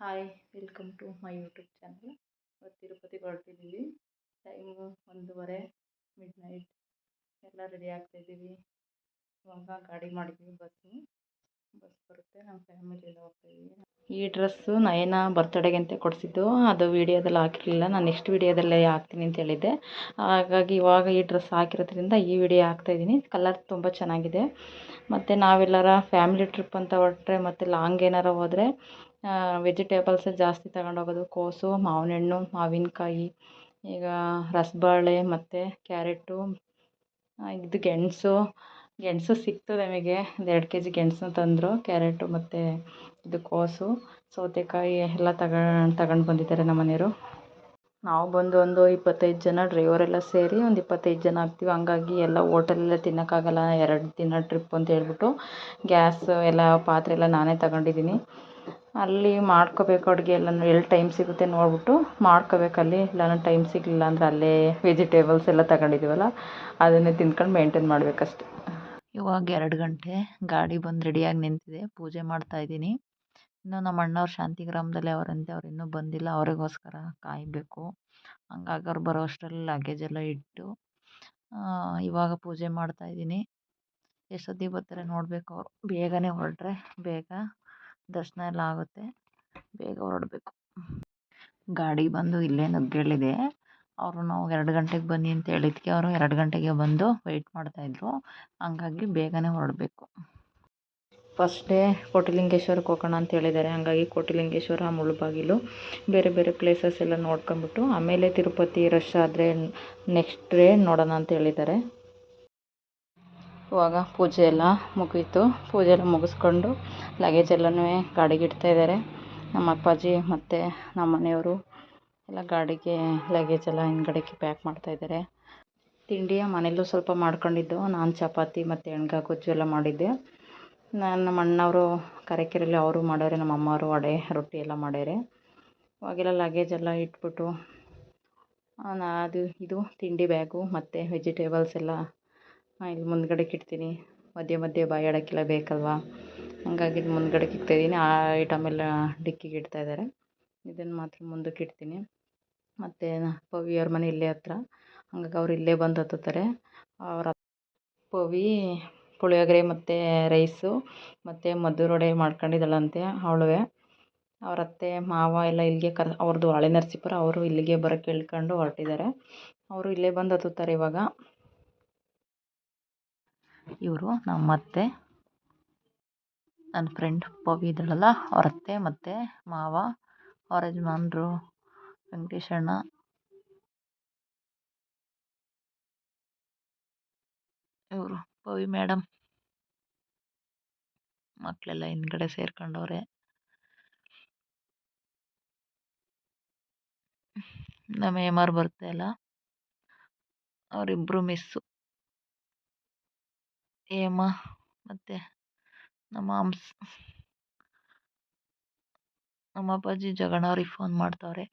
Hi welcome to my YouTube channel ಇವತ್ತು ತಿರುಪತಿ ಹೊರಟಿದ್ದೀವಿ time ಒಂದೂವರೆ ಮಿಡ್ ನೈಟ್ ಎಲ್ಲ ರೆಡಿ ಆಗ್ತಾಯಿದ್ದೀವಿ ಇವಾಗ ಗಾಡಿ ಮಾಡಿದ್ದೀವಿ ಬಸ್ಸು ಬಸ್ ಬರುತ್ತೆ, ನಮ್ಮ ಫ್ಯಾಮಿಲಿ ಎಲ್ಲ ಹೋಗ್ತಾಯಿದ್ದೀವಿ ಈ ಡ್ರೆಸ್ಸು ನಯನ ಬರ್ತ್ಡೇಗೆ ಅಂತ ಕೊಡಿಸಿದ್ದು. ಅದು ವೀಡಿಯೋದಲ್ಲಿ ಹಾಕಿರಲಿಲ್ಲ. ನಾನು ನೆಕ್ಸ್ಟ್ ವೀಡಿಯೋದಲ್ಲೇ ಹಾಕ್ತೀನಿ ಅಂತ ಹೇಳಿದ್ದೆ. ಹಾಗಾಗಿ ಇವಾಗ ಈ ಡ್ರೆಸ್ ಹಾಕಿರೋದ್ರಿಂದ ಈ ವಿಡಿಯೋ ಹಾಕ್ತಾಯಿದ್ದೀನಿ ಕಲರ್ ತುಂಬ ಚೆನ್ನಾಗಿದೆ. ಮತ್ತು ನಾವೆಲ್ಲರ ಫ್ಯಾಮಿಲಿ ಟ್ರಿಪ್ ಅಂತ ಹೊರಟ್ರೆ ಮತ್ತು ಲಾಂಗ್ ಏನಾರ ಹೋದರೆ ವೆಜಿಟೇಬಲ್ಸ್ ಜಾಸ್ತಿ ತಗೊಂಡೋಗೋದು ಕೋಸು ಮಾವಿನ ಹಣ್ಣು ಮಾವಿನಕಾಯಿ, ಈಗ ರಸಬಾಳೆ ಮತ್ತು ಕ್ಯಾರೆಟು ಇದು ಗೆಣಸು. ಗೆಣಸು ಸಿಕ್ತು ನಮಗೆ. ಒಂದು ಎರಡು ಕೆ ಜಿ ಗೆಣಸು ತಂದರು. ಕ್ಯಾರೆಟು ಮತ್ತು ಇದು ಕೋಸು, ಸೌತೆಕಾಯಿ ಎಲ್ಲ ತಗೊಂಡು ತಗೊಂಡು ಬಂದಿದ್ದಾರೆ ನಮ್ಮ ಮನೆಯವರು ನಾವು ಬಂದು ಒಂದು ಇಪ್ಪತ್ತೈದು ಜನ ಡ್ರೈವರೆಲ್ಲ ಸೇರಿ ಒಂದು ಇಪ್ಪತ್ತೈದು ಜನ ಆಗ್ತೀವಿ. ಹಂಗಾಗಿ ಎಲ್ಲ ಓಟೆಲಲ್ಲೇ ತಿನ್ನೋಕ್ಕಾಗಲ್ಲ. ಎರಡು ದಿನ ಟ್ರಿಪ್ ಅಂತ ಹೇಳ್ಬಿಟ್ಟು ಗ್ಯಾಸ್ ಎಲ್ಲ, ಪಾತ್ರೆ ಎಲ್ಲ ನಾನೇ ತಗೊಂಡಿದ್ದೀನಿ. ಅಲ್ಲಿ ಮಾಡ್ಕೋಬೇಕು ಅಡುಗೆ ಎಲ್ಲನೂ ಎಲ್ಲಿ ಟೈಮ್ ಸಿಗುತ್ತೆ ನೋಡ್ಬಿಟ್ಟು ಮಾಡ್ಕೋಬೇಕು. ಅಲ್ಲಿ ಇಲ್ಲಾಂದ್ರೆ ಟೈಮ್ ಸಿಗಲಿಲ್ಲ ಅಂದರೆ ಅಲ್ಲೇ ವೆಜಿಟೇಬಲ್ಸ್ ಎಲ್ಲ ತಗೊಂಡಿದ್ದೀವಲ್ಲ ಅದನ್ನೇ ತಿಂದ್ಕೊಂಡು ಮೇಂಟೈನ್ ಮಾಡಬೇಕಷ್ಟೆ. ಇವಾಗ ಎರಡು ಗಂಟೆ, ಗಾಡಿ ಬಂದು ರೆಡಿಯಾಗಿ ನಿಂತಿದೆ, ಪೂಜೆ ಮಾಡ್ತಾ ಇದ್ದೀನಿ. ಇನ್ನು ನಮ್ಮ ಅಣ್ಣವ್ರು ಶಾಂತಿಗ್ರಾಮದಲ್ಲಿ ಅವರಂತೆ, ಅವ್ರು ಇನ್ನೂ ಬಂದಿಲ್ಲ, ಅವರಿಗೋಸ್ಕರ ಕಾಯಬೇಕು. ಹಂಗಾಗಿ ಅವ್ರು ಬರೋ ಅಷ್ಟರಲ್ಲಿ ಲಗೇಜ್ ಎಲ್ಲ ಇಟ್ಟು ಇವಾಗ ಪೂಜೆ ಮಾಡ್ತಾ ಇದ್ದೀನಿ. ಎಷ್ಟೊತ್ತಿಗೆ ಬರ್ತಾರೆ ನೋಡಬೇಕು ಅವರು. ಬೇಗನೆ ಹೊರಟ್ರೆ ಬೇಗ ದರ್ಶನ ಎಲ್ಲ ಆಗುತ್ತೆ. ಬೇಗ ಹೊರಡಬೇಕು. ಗಾಡಿ ಬಂದು ಇಲ್ಲೇ ನುಗ್ಗೇಳಿದೆ ಅವರು ನಾವು ಎರಡು ಗಂಟೆಗೆ ಬನ್ನಿ ಅಂತ ಹೇಳಿದ್ಕೆ ಅವರು ಎರಡು ಗಂಟೆಗೆ ಬಂದು ವೆಯ್ಟ್ ಮಾಡ್ತಾಯಿದ್ರು ಹಂಗಾಗಿ ಬೇಗನೆ ಹೊರಡಬೇಕು. ಫಸ್ಟ್ ಡೇ ಕೋಟಿಲಿಂಗೇಶ್ವರಕ್ಕೆ ಹೋಗೋಣ ಅಂತ ಹೇಳಿದ್ದಾರೆ. ಹಂಗಾಗಿ ಕೋಟಿಲಿಂಗೇಶ್ವರ, ಮುಳುಬಾಗಿಲು, ಬೇರೆ ಬೇರೆ ಪ್ಲೇಸಸ್ ಎಲ್ಲ ನೋಡ್ಕೊಂಬಿಟ್ಟು ಆಮೇಲೆ ತಿರುಪತಿ ರಶ್ ಆದರೆ ನೆಕ್ಸ್ಟ್ ಡೇ ನೋಡೋಣ ಅಂತ ಹೇಳಿದ್ದಾರೆ. ಇವಾಗ ಪೂಜೆ ಎಲ್ಲ ಮುಗೀತು. ಪೂಜೆ ಎಲ್ಲ ಮುಗಿಸ್ಕೊಂಡು ಲಗೇಜ್ ಎಲ್ಲನೂ ಗಾಡಿಗೆ ಇಡ್ತಾ ಇದ್ದಾರೆ. ನಮ್ಮ ಅಪ್ಪಾಜಿ ಮತ್ತು ನಮ್ಮ ಮನೆಯವರು ಎಲ್ಲ ಗಾಡಿಗೆ ಲಗೇಜ್ ಎಲ್ಲ ಹಿಂದ್ಗಡೆಗೆ ಪ್ಯಾಕ್ ಮಾಡ್ತಾ ಇದ್ದಾರೆ. ತಿಂಡಿಯ ಮನೆಯಲ್ಲೂ ಸ್ವಲ್ಪ ಮಾಡ್ಕೊಂಡಿದ್ದು. ನಾನು ಚಪಾತಿ ಮತ್ತು ಎಣ್ಗಾಯಿ ಗೊಜ್ಜು ಎಲ್ಲ ಮಾಡಿದ್ದೆ. ನಾನು ನಮ್ಮ ಅಣ್ಣವರು, ಕರೆಕೆರೆಯಲ್ಲಿ ಅವರು ಮಾಡೋರೆ ನಮ್ಮ ಅಮ್ಮವರು ವಡೆ, ರೊಟ್ಟಿ ಎಲ್ಲ ಮಾಡ್ಯಾರೆ ಅವಾಗೆಲ್ಲ ಲಗೇಜ್ ಎಲ್ಲ ಇಟ್ಬಿಟ್ಟು ಅದು, ಇದು ತಿಂಡಿ ಬ್ಯಾಗು ಮತ್ತು ವೆಜಿಟೇಬಲ್ಸ್ ಎಲ್ಲ ಇಲ್ಲಿ ಮುಂದ್ಗಡೆಗೆ ಇಡ್ತೀನಿ. ಮಧ್ಯೆ ಮಧ್ಯೆ ಬಾಯಾಡೋಕ್ಕೆಲ್ಲ ಬೇಕಲ್ವ? ಹಾಗಾಗಿ ಇದು ಮುಂದ್ಗಡೆಗೆ ಇಡ್ತಾಯಿದ್ದೀನಿ ಆ ಐಟಮ್ ಎಲ್ಲ ಡಿಕ್ಕಿಗೆ ಇಡ್ತಾಯಿದ್ದಾರೆ ಇದನ್ನು ಮಾತ್ರ ಮುಂದಕ್ಕೆ ಇಡ್ತೀನಿ. ಮತ್ತು ಪವಿ ಅವ್ರ ಮನೆ ಇಲ್ಲೇ ಹತ್ರ. ಹಂಗಾಗಿ ಅವ್ರು ಇಲ್ಲೇ ಬಂದು ಹತ್ತುತ್ತಾರೆ. ಅವರ ಪವಿ ಪುಳಿಯೋಗರೆ ಮತ್ತು ರೈಸು ಮತ್ತು ಮದ್ದೂರು ಮಾಡ್ಕೊಂಡಿದ್ದಾಳಂತೆ ಅವಳುವೆ. ಅವ್ರ ಅತ್ತೆ, ಮಾವ ಎಲ್ಲ ಇಲ್ಲಿಗೆ ಕರ್ ಅವ್ರದ್ದು ಹಳೆ ನರಸೀಪುರ, ಅವರು ಇಲ್ಲಿಗೆ ಬರೋಕ್ಕೆ ಹೇಳ್ಕೊಂಡು ಹೊರಟಿದ್ದಾರೆ. ಅವರು ಇಲ್ಲೇ ಬಂದು ಹತ್ತುತ್ತಾರೆ ಇವಾಗ. ಇವರು ನಮ್ಮ ಅತ್ತೆ ನನ್ನ ಫ್ರೆಂಡ್ ಪವಿ ಇದ್ದಾಳಲ್ಲ ಅವ್ರ ಅತ್ತೆ ಮತ್ತು ಮಾವ, ಅವ್ರ ಯಜಮಾನ್ರು ವೆಂಕಟೇಶಣ್ಣ ಇವರು, ಪವಿ ಮೇಡಮ್ ಮಕ್ಕಳೆಲ್ಲ ಹಿಂದ್ಗಡೆ ಸೇರ್ಕೊಂಡವ್ರೆ. ನಮ್ಮ ಹೇಮಾರು ಬರ್ತಾ ಇಲ್ಲ ಅವರಿಬ್ಬರು ಮಿಸ್ಸು ಹೇಮ ಮತ್ತು ನಮ್ಮ ಹಂಸ್ ನಮ್ಮ ಅಪ್ಪಾಜಿ ಜಗಣ್ಣವ್ರಿಗೆ ಫೋನ್ ಮಾಡ್ತವ್ರೆ.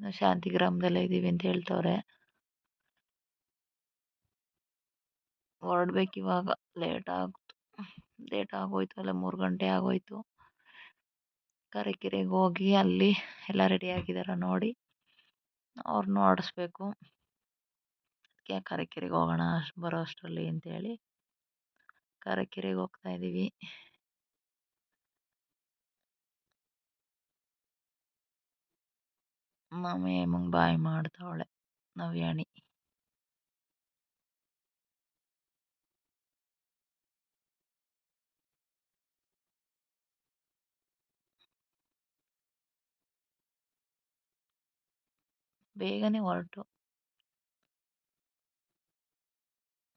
ನಾವು ಶಾಂತಿಗ್ರಾಮದಲ್ಲೇ ಇದ್ದೀವಿ ಅಂತ ಹೇಳ್ತವ್ರೆ. ಹೊರಡ್ಬೇಕು ಇವಾಗ. ಲೇಟ್ ಆಗುತ್ತೆ ಲೇಟ್ ಆಗೋಯ್ತು ಅಲ್ಲ ಮೂರು ಗಂಟೆ ಆಗೋಯ್ತು. ಕರೆಕೆರೆಗೆ ಹೋಗಿ ಅಲ್ಲಿ ಎಲ್ಲ ರೆಡಿ ಆಗಿದಾರ ನೋಡಿ. ಅವ್ರನ್ನೂ ಆಡಿಸ್ಬೇಕು ಅದಕ್ಕೆ ಕರೆಕೆರೆಗೆ ಹೋಗೋಣ ಅಷ್ಟು ಬರೋ ಅಷ್ಟರಲ್ಲಿ ಅಂತೇಳಿ ಕರೆಕೆರೆಗೆ ಹೋಗ್ತಾ ಇದ್ದೀವಿ. ಮಮ್ಮಿ ಹೇಮಂಗ್ ಬಾಯ್ ಮಾಡ್ತಾವಳೆ ನವ್ಯಾಣಿ. ಬೇಗನೆ ಹೊರಟು.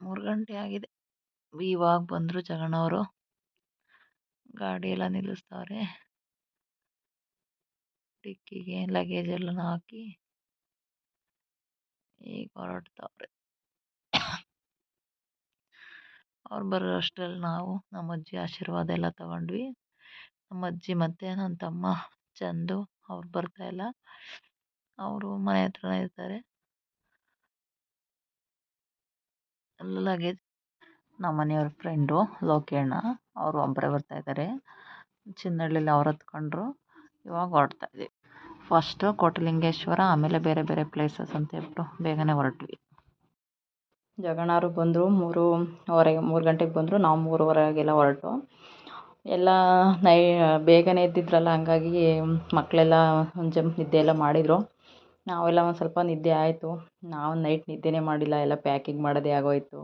ಮೂರು ಗಂಟೆ ಆಗಿದೆ. ಇವಾಗ ಬಂದರು ಜಗಣ್ಣವರು ಗಾಡಿ ಎಲ್ಲ ನಿಲ್ಲಿಸ್ತವ್ರೆ ಡಿಕ್ಕಿಗೆ ಲಗೇಜ್ ಎಲ್ಲ ಹಾಕಿ ಈಗ ಹೊರಡ್ತವ್ರೆ ಅವ್ರು ಬರೋ ಅಷ್ಟರಲ್ಲಿ ನಾವು, ನಮ್ಮ ಅಜ್ಜಿ ಆಶೀರ್ವಾದ ಎಲ್ಲ ತಗೊಂಡ್ವಿ. ನಮ್ಮ ಅಜ್ಜಿ ಮತ್ತು ನನ್ನ ತಮ್ಮ ಚಂದು, ಅವ್ರು ಬರ್ತಾಯಿಲ್ಲ ಅವರು ಮನೆ ಹತ್ರನೇ ಇರ್ತಾರೆ. ಲಗೇಜ್ ನಮ್ಮ ಮನೆಯವ್ರ ಫ್ರೆಂಡು ಲೋಕಿ ಅಣ್ಣ ಅವರು ಒಬ್ಬರೇ ಬರ್ತಾಯಿದ್ದಾರೆ ಚಿನ್ನಹಳ್ಳಿಲಿ ಅವ್ರು ಹತ್ಕೊಂಡ್ರು. ಇವಾಗ ಹೊರಡ್ತಾ ಇದ್ದೀವಿ ಫಸ್ಟು ಕೋಟಲಿಂಗೇಶ್ವರ, ಆಮೇಲೆ ಬೇರೆ ಬೇರೆ ಪ್ಲೇಸಸ್ ಅಂತ ಹೇಳ್ಬಿಟ್ಟು ಬೇಗನೆ ಹೊರಟ್ವಿ. ಜಗಣಾರು ಬಂದರು ಮೂರುವರೆಗೆ ಮೂರು ಗಂಟೆಗೆ ಬಂದರು. ನಾವು ಮೂರುವರೆಗೆಲ್ಲ ಹೊರಟು. ಎಲ್ಲ ನೈ, ಬೇಗನೆ ಎದ್ದಿದ್ರಲ್ಲ, ಹಂಗಾಗಿ ಮಕ್ಕಳೆಲ್ಲ ಒಂದು ಜಂಪ್ ನಿದ್ದೆ ಎಲ್ಲ ಮಾಡಿದರು. ನಾವೆಲ್ಲ ಒಂದು ಸ್ವಲ್ಪ ನಿದ್ದೆ ಆಯಿತು. ನಾವು ನೈಟ್ ನಿದ್ದೆನೇ ಮಾಡಿಲ್ಲ, ಎಲ್ಲ ಪ್ಯಾಕಿಂಗ್ ಮಾಡೋದೇ ಆಗೋಯಿತು.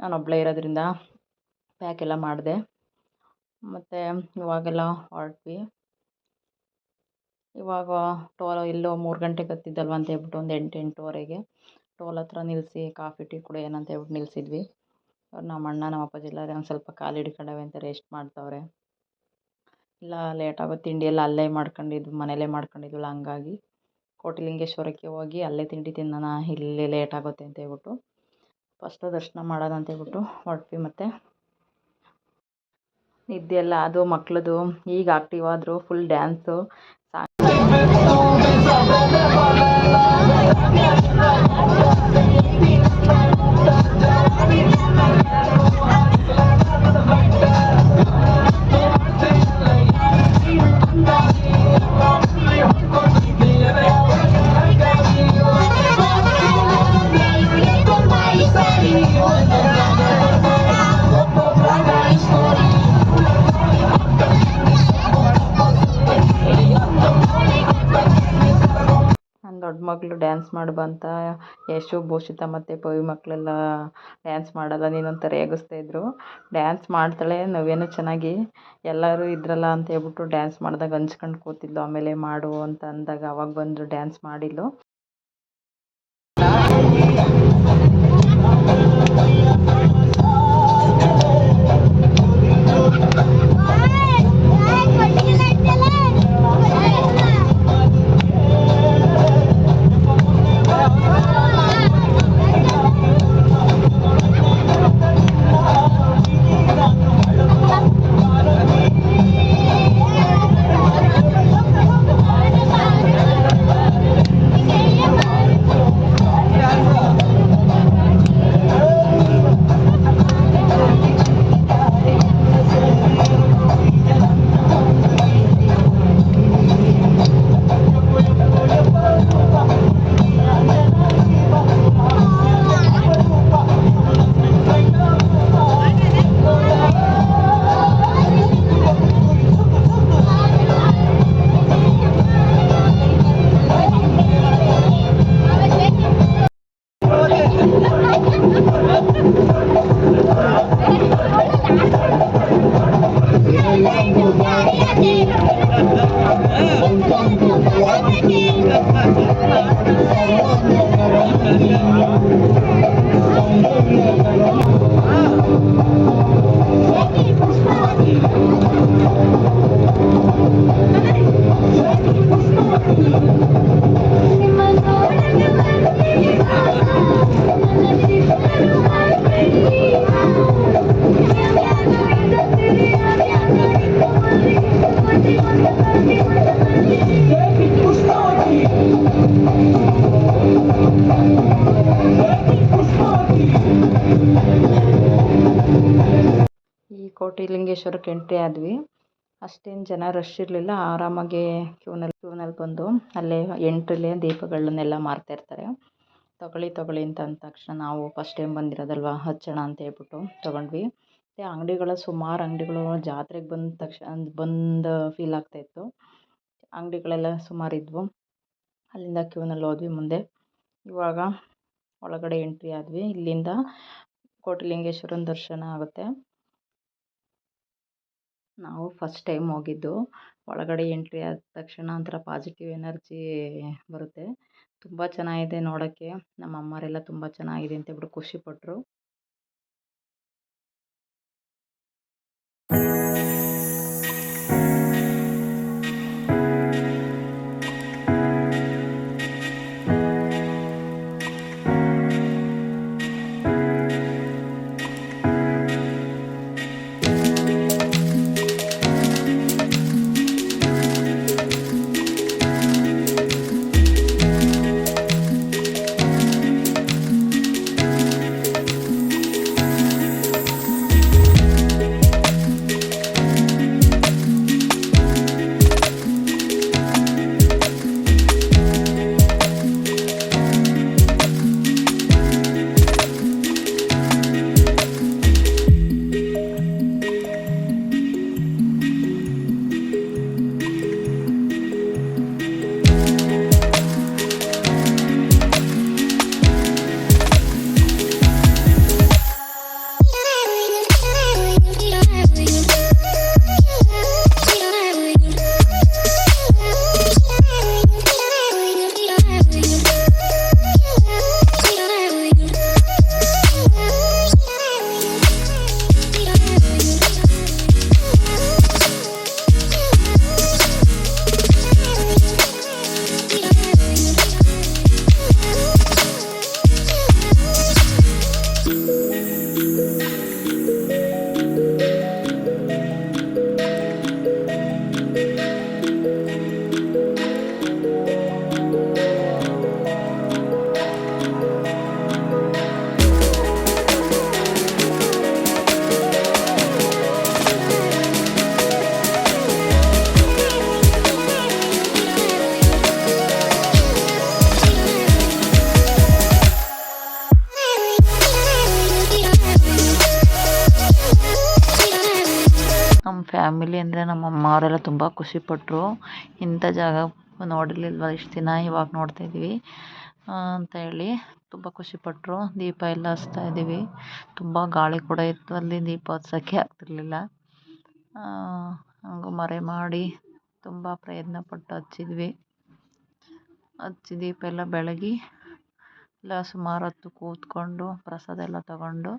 ನಾನು ಒಬ್ಬಳೇ ಇರೋದ್ರಿಂದ ಪ್ಯಾಕ್ ಎಲ್ಲ ಮಾಡಿದೆ. ಮತ್ತು ಇವಾಗೆಲ್ಲ ಹೊರಟ್ವಿ. ಇವಾಗ ಟೋಲ್ ಎಲ್ಲೋ ಮೂರು ಗಂಟೆಗೆ ಹತ್ತಿದ್ದಲ್ವ ಅಂತ ಹೇಳ್ಬಿಟ್ಟು ಒಂದು ಎಂಟು, ಎಂಟೂವರೆಗೆ ಟೋಲ್ ಹತ್ರ ನಿಲ್ಲಿಸಿ ಕಾಫಿ ಟೀ ಕುಡಿಯೋಣ ಅಂತ ಹೇಳ್ಬಿಟ್ಟು ನಿಲ್ಲಿಸಿದ್ವಿ ನಮ್ಮ ಅಣ್ಣ, ನಮ್ಮ ಅಪ್ಪಾಜಿ ಎಲ್ಲ ಒಂದು ಸ್ವಲ್ಪ ಕಾಲು ಹಿಡ್ಕೊಂಡವೆ ಅಂತ ರೆಸ್ಟ್ ಮಾಡ್ತವ್ರೆ. ಇಲ್ಲ ಲೇಟಾಗೋ ತಿಂಡಿ ಎಲ್ಲ ಅಲ್ಲೇ ಮಾಡ್ಕೊಂಡಿದ್ದು ಮನೆಯಲ್ಲೇ ಮಾಡ್ಕೊಂಡಿದ್ವಲ್ಲ ಹಂಗಾಗಿ. ಕೋಟಿಲಿಂಗೇಶ್ವರಕ್ಕೆ ಹೋಗಿ ಅಲ್ಲೇ ತಿಂಡಿ ತಿನ್ನೋಣ, ಇಲ್ಲಿ ಲೇಟ್ ಆಗುತ್ತೆ ಅಂತ ಹೇಳ್ಬಿಟ್ಟು ಫಸ್ಟ್ ದರ್ಶನ ಮಾಡೋಣ ಅಂತ ಹೇಳ್ಬಿಟ್ಟು ಹೊರಟ್ವಿ ಮತ್ತು. ನಿದ್ದೆ ಅದು, ಮಕ್ಳದು, ಈಗ ಆಕ್ಟಿವ್ ಆದರು ಫುಲ್ ಡ್ಯಾನ್ಸು ನನ್ನ ಡ್ಯಾನ್ಸ್ ಮಾಡು ಯಶೋ ಯಶು, ಭೂಷಿತ ಮತ್ತು ಪವಿ ಮಕ್ಕಳೆಲ್ಲ ಡ್ಯಾನ್ಸ್ ಮಾಡಲ್ಲ ನೀನು ಅಂತ ರೇಗಿಸ್ತಾಯಿದ್ರು ಡ್ಯಾನ್ಸ್ ಮಾಡ್ತಾಳೆ, ನವ್ಯನೂ ಚೆನ್ನಾಗಿ. ಎಲ್ಲರೂ ಇದ್ರಲ್ಲ ಅಂತ ಹೇಳ್ಬಿಟ್ಟು ಡ್ಯಾನ್ಸ್ ಮಾಡ್ದಾಗ ಹಂಚ್ಕೊಂಡು ಕೂತಿದ್ಲು, ಆಮೇಲೆ ಮಾಡು ಅಂತ ಅಂದಾಗ ಅವಾಗ ಬಂದು ಡ್ಯಾನ್ಸ್ ಮಾಡಿದ್ಲು. ಈ ಕೋಟಿಲಿಂಗೇಶ್ವರಕ್ಕೆ ಎಂಟ್ರಿ ಆದ್ವಿ. ಅಷ್ಟೇನು ಜನ ರಶ್ ಇರಲಿಲ್ಲ. ಆರಾಮಾಗಿ ಕ್ಯೂನಲ್ಲಿ ಕ್ಯೂನಲ್ಲಿ ಬಂದು ಅಲ್ಲೇ ಎಂಟ್ರಲ್ಲೇ ದೀಪಗಳನ್ನೆಲ್ಲ ಮಾರ್ತಾ ಇರ್ತಾರೆ. ತೊಗೊಳ್ಳಿ ಅಂತ ಅಂದ ತಕ್ಷಣ ನಾವು ಫಸ್ಟ್ ಟೈಮ್ ಬಂದಿರೋದಲ್ವಾ? ಹಚ್ಚೋಣ ಅಂತ ಹೇಳ್ಬಿಟ್ಟು ತೊಗೊಂಡ್ವಿ. ಮತ್ತು ಅಂಗಡಿಗಳು ಸುಮಾರು ಅಂಗಡಿಗಳು ಜಾತ್ರೆಗೆ ಬಂದ ತಕ್ಷಣ ಬಂದ ಫೀಲ್ ಆಗ್ತಾಯಿತ್ತು ಅಂಗಡಿಗಳೆಲ್ಲ ಸುಮಾರು ಇದ್ವು. ಅಲ್ಲಿಂದ ಕ್ಯೂನಲ್ಲಿ ಹೋದ್ವಿ ಮುಂದೆ. ಇವಾಗ ಒಳಗಡೆ ಎಂಟ್ರಿ ಆದ್ವಿ. ಇಲ್ಲಿಂದ ಕೋಟಿಲಿಂಗೇಶ್ವರನ ದರ್ಶನ ಆಗುತ್ತೆ. ನಾವು ಫಸ್ಟ್ ಟೈಮ್ ಹೋಗಿದ್ದು. ಒಳಗಡೆ ಎಂಟ್ರಿ ಆದ ತಕ್ಷಣ ಒಂಥರ ಪಾಸಿಟಿವ್ ಎನರ್ಜಿ ಬರುತ್ತೆ. ತುಂಬ ಚೆನ್ನಾಗಿದೆ ನೋಡೋಕ್ಕೆ. ನಮ್ಮ ಅಮ್ಮೋರೆಲ್ಲ ತುಂಬ ಚೆನ್ನಾಗಿದೆ ಅಂತ ಹೇಳ್ಬಿಟ್ಟು ಖುಷಿಪಟ್ಟರು ನಮ್ಮ ಅಮ್ಮ ಅವರೆಲ್ಲ ತುಂಬ ಖುಷಿಪಟ್ಟರು ಇಂಥ ಜಾಗ ನೋಡಿರಲಿಲ್ವ ಇಷ್ಟು ದಿನ ಇವಾಗ ನೋಡ್ತಾ ಇದ್ದೀವಿ ಅಂತ ಹೇಳಿ ತುಂಬ ಖುಷಿಪಟ್ಟರು ದೀಪ ಎಲ್ಲ ಹಚ್ತಾ ಇದ್ದೀವಿ ತುಂಬ ಗಾಳಿ ಕೂಡ ಇತ್ತು ಅಲ್ಲಿ ದೀಪ ಹಚ್ಚೋಕ್ಕೆ ಆಗ್ತಿರಲಿಲ್ಲ. ಹಂಗೆ ಮರೆ ಮಾಡಿ ತುಂಬ ಪ್ರಯತ್ನ ಪಟ್ಟು ಹಚ್ಚಿದ್ವಿ. ಹಚ್ಚಿ ದೀಪ ಎಲ್ಲ ಬೆಳಗಿ ಎಲ್ಲ ಸುಮಾರು ಹೊತ್ತು ಕೂತ್ಕೊಂಡು ಪ್ರಸಾದ ಎಲ್ಲ ತಗೊಂಡು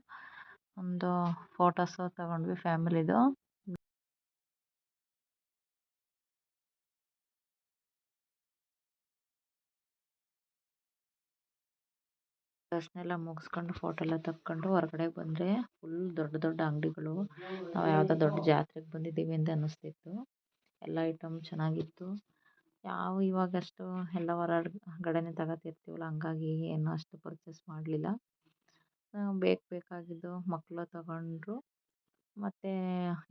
ಒಂದು ಫೋಟೋಸು ತಗೊಂಡ್ವಿ ಫ್ಯಾಮಿಲಿದು ದರ್ಶನ ಮುಗಿಸ್ಕೊಂಡು ಫೋಟೋ ಎಲ್ಲ ತಕ್ಕೊಂಡು ಹೊರಗಡೆ ಬಂದರೆ ಫುಲ್ ದೊಡ್ಡ ದೊಡ್ಡ ಅಂಗಡಿಗಳು. ನಾವು ಯಾವುದೋ ದೊಡ್ಡ ಜಾತ್ರೆಗೆ ಬಂದಿದ್ದೀವಿ ಅಂತ ಅನ್ನಿಸ್ತಿತ್ತು ಎಲ್ಲ ಐಟಮ್ ಚೆನ್ನಾಗಿತ್ತು. ಯಾವ ಇವಾಗಷ್ಟು ಎಲ್ಲ ಹೊರಗಡೆನೇ ತಗೋತಿರ್ತೀವಲ್ಲ, ಹಂಗಾಗಿ ಏನು ಅಷ್ಟು ಪರ್ಚೇಸ್ ಮಾಡಲಿಲ್ಲ. ಬೇಕು ಬೇಕಾಗಿದ್ದು ಮಕ್ಕಳು ತಗೊಂಡ್ರು. ಮತ್ತು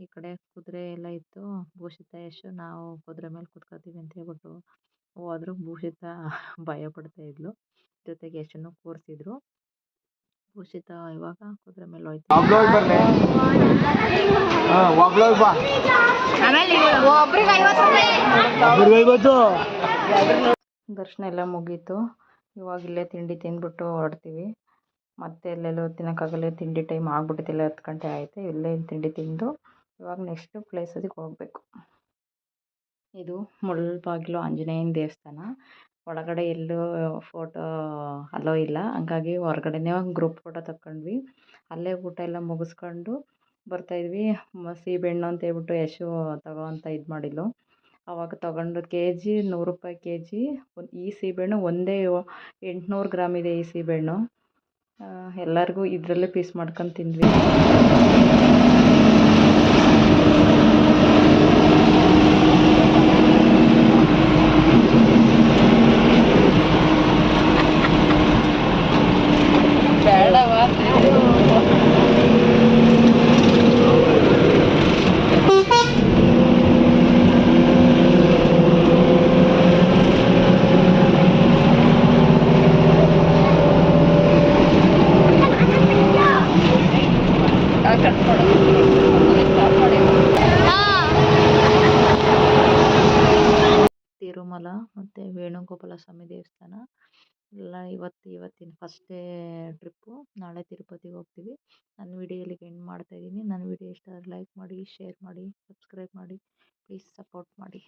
ಈ ಕಡೆ ಕುದುರೆ ಎಲ್ಲ ಇತ್ತು. ಭೂಷಿತ ಯಶು ನಾವು ಕುದುರೆ ಮೇಲೆ ಕುತ್ಕೋತೀವಿ ಅಂತ ಹೇಳ್ಬಿಟ್ಟು ಹೋದ್ರು ಭೂಷಿತ ಭಯ ಪಡ್ತಾಯಿದ್ಲು ಜೊತೆಗೆ ಯಶನ್ನು ಕೂರಿಸಿದ್ರು. ಭೂಷಿತ ಇವಾಗ ಕುದುರೆ ಮೇಲೆ ಹೋಯ್ತು. ದರ್ಶನ ಎಲ್ಲ ಮುಗೀತು. ಇವಾಗ ಇಲ್ಲೇ ತಿಂಡಿ ತಿಂದ್ಬಿಟ್ಟು ಹೊರಡ್ತೀವಿ. ಮತ್ತೆ ಎಲ್ಲೆಲ್ಲೋ ತಿನ್ನೋಕ್ಕಾಗಲ್ಲ ತಿಂಡಿ ಟೈಮ್ ಆಗ್ಬಿಟ್ಟಿದ್ದಿಲ್ಲ ಹತ್ತು ಗಂಟೆ ಆಯಿತು. ಇಲ್ಲೇ ತಿಂಡಿ ತಿಂದು ಇವಾಗ ನೆಕ್ಸ್ಟ್ ಪ್ಲೇಸಿಗೆ ಹೋಗಬೇಕು. ಇದು ಮುಳ್ಬಾಗಿಲು ಆಂಜನೇಯನ ದೇವಸ್ಥಾನ. ಒಳಗಡೆ ಎಲ್ಲೂ ಫೋಟೋ ಅಲೋ ಇಲ್ಲ. ಹಂಗಾಗಿ ಹೊರಗಡೆನೇ ಗ್ರೂಪ್ ಫೋಟೋ ತಕ್ಕೊಂಡ್ವಿ ಅಲ್ಲೇ ಊಟ ಎಲ್ಲ ಮುಗಿಸ್ಕೊಂಡು ಬರ್ತಾಯಿದ್ವಿ ಸೀಬೆಹಣ್ಣು ಅಂತ ಹೇಳ್ಬಿಟ್ಟು ಯಶು ತಗೋ ಅಂತ ಇದು ಮಾಡಿದ್ಲು. ಆವಾಗ ತಗೊಂಡು ಕೆ ಜಿ ನೂರು ರೂಪಾಯಿ ಕೆ ಜಿ ಈ ಸೀಬೆಹಣ್ಣು ಒಂದೇ ಎಂಟುನೂರು ಗ್ರಾಮ್ ಇದೆ ಈ ಸೀಬೆಹಣ್ಣು. ಎಲ್ಲರಿಗೂ ಇದರಲ್ಲೇ ಪೀಸ್ ಮಾಡ್ಕೊಂಡು ತಿಂದ್ವಿ. ವೇಣುಗೋಪಾಲ ಸ್ವಾಮಿ ದೇವಸ್ಥಾನ. ಎಲ್ಲ ಇವತ್ತು, ಇವತ್ತಿನ ಫಸ್ಟ್ ಡೇ ಟ್ರಿಪ್ಪು ನಾಳೆ ತಿರುಪತಿಗೆ ಹೋಗ್ತೀವಿ. ನನ್ನ ವಿಡಿಯೋ ಇಲ್ಲಿಗೆ ಎಂಡ್ ಮಾಡ್ತಾಯಿದ್ದೀನಿ ನನ್ನ ವಿಡಿಯೋ ಇಷ್ಟ ಆದರೆ ಲೈಕ್ ಮಾಡಿ ಶೇರ್ ಮಾಡಿ ಸಬ್ಸ್ಕ್ರೈಬ್ ಮಾಡಿ. ಪ್ಲೀಸ್ ಸಪೋರ್ಟ್ ಮಾಡಿ.